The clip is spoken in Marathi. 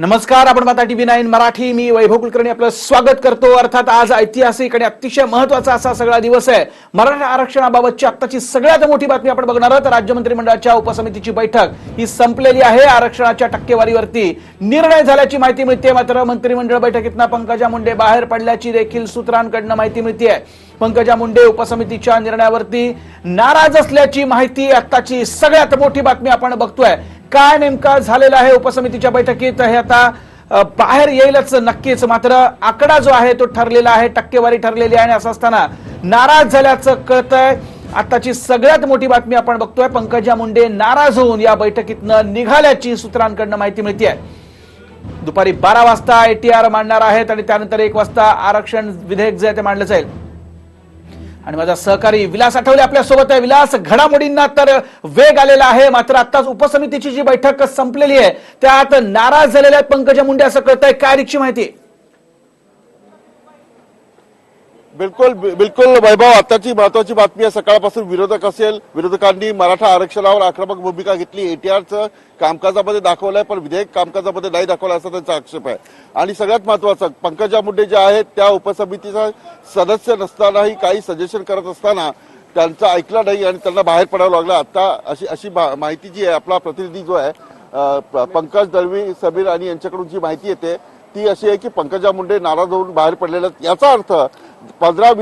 नमस्कार आपण माता टीव्ही नाईन मराठी. मी वैभव कुलकर्णी आपलं स्वागत करतो. अर्थात आज ऐतिहासिक आणि अतिशय महत्त्वाचा असा सगळा दिवस आहे. मराठा आरक्षणाबाबतची आत्ताची सगळ्यात मोठी बातमी आपण बघणार आहोत. राज्य मंत्रिमंडळाच्या उपसमितीची बैठक ही संपलेली आहे. आरक्षणाच्या टक्केवारीवरती निर्णय झाल्याची माहिती मिळते मात्र मंत्रिमंडळ बैठकीतनं पंकजा मुंडे बाहेर पडल्याची देखील सूत्रांकडनं माहिती मिळते पंकजा मुंडे उपसमितीच्या निर्णयावरती नाराज असल्याची माहिती आत्ताची सगळ्यात मोठी बातमी आपण बघतोय. काय नेमका झालेलं आहे उपसमितीच्या बैठकीत? हे आता बाहेर येईलच नक्कीच. मात्र आकडा जो आहे तो ठरलेला आहे टक्केवारी ठरलेली आहे. आणि असं असताना नाराज झाल्याचं कळतंय. आताची सगळ्यात मोठी बातमी आपण बघतोय. पंकजा मुंडे नाराज होऊन या बैठकीतनं निघाल्याची सूत्रांकडनं माहिती मिळते आहे दुपारी बारा वाजता एटीआर मांडणार आहेत आणि त्यानंतर एक वाजता आरक्षण विधेयक जे आहे ते मांडलं जाईल. आणि माझा सहकारी विलास आठवले आपल्यासोबत आहे. विलास घडामोडींना तर वेग आलेला आहे. मात्र आताच उपसमितीची जी बैठक संपलेली आहे त्यात नाराज झालेल्या आहेत पंकजा मुंडे असं कळतंय. काय रिक्षी माहिती? बिलकुल बिलकुल वैभव आताची महत्वाची बातमी आहे. सकाळपासून विरोधक असेल विरोधकांनी मराठा आरक्षणावर आक्रमक भूमिका घेतली. एटीआरचं कामकाजामध्ये दाखवलंय पण विधेयक कामकाजामध्ये नाही दाखवलं असा त्यांचा आक्षेप आहे. आणि सगळ्यात महत्वाचं पंकजा मुंडे ज्या आहेत त्या उपसमितीचा सदस्य नसतानाही काही सजेशन करत असताना त्यांचं ऐकलं नाही आणि त्यांना बाहेर पडावं लागलं. आता अशी अशी मा- माहिती जी आहे आपला प्रतिनिधी जो आहे प- पंकज दळवी समीर आणि यांच्याकडून जी माहिती येते ती अशी आहे की पंकजा मुंडे नाराज होऊन बाहेर पडलेल्या याचा अर्थ поздравить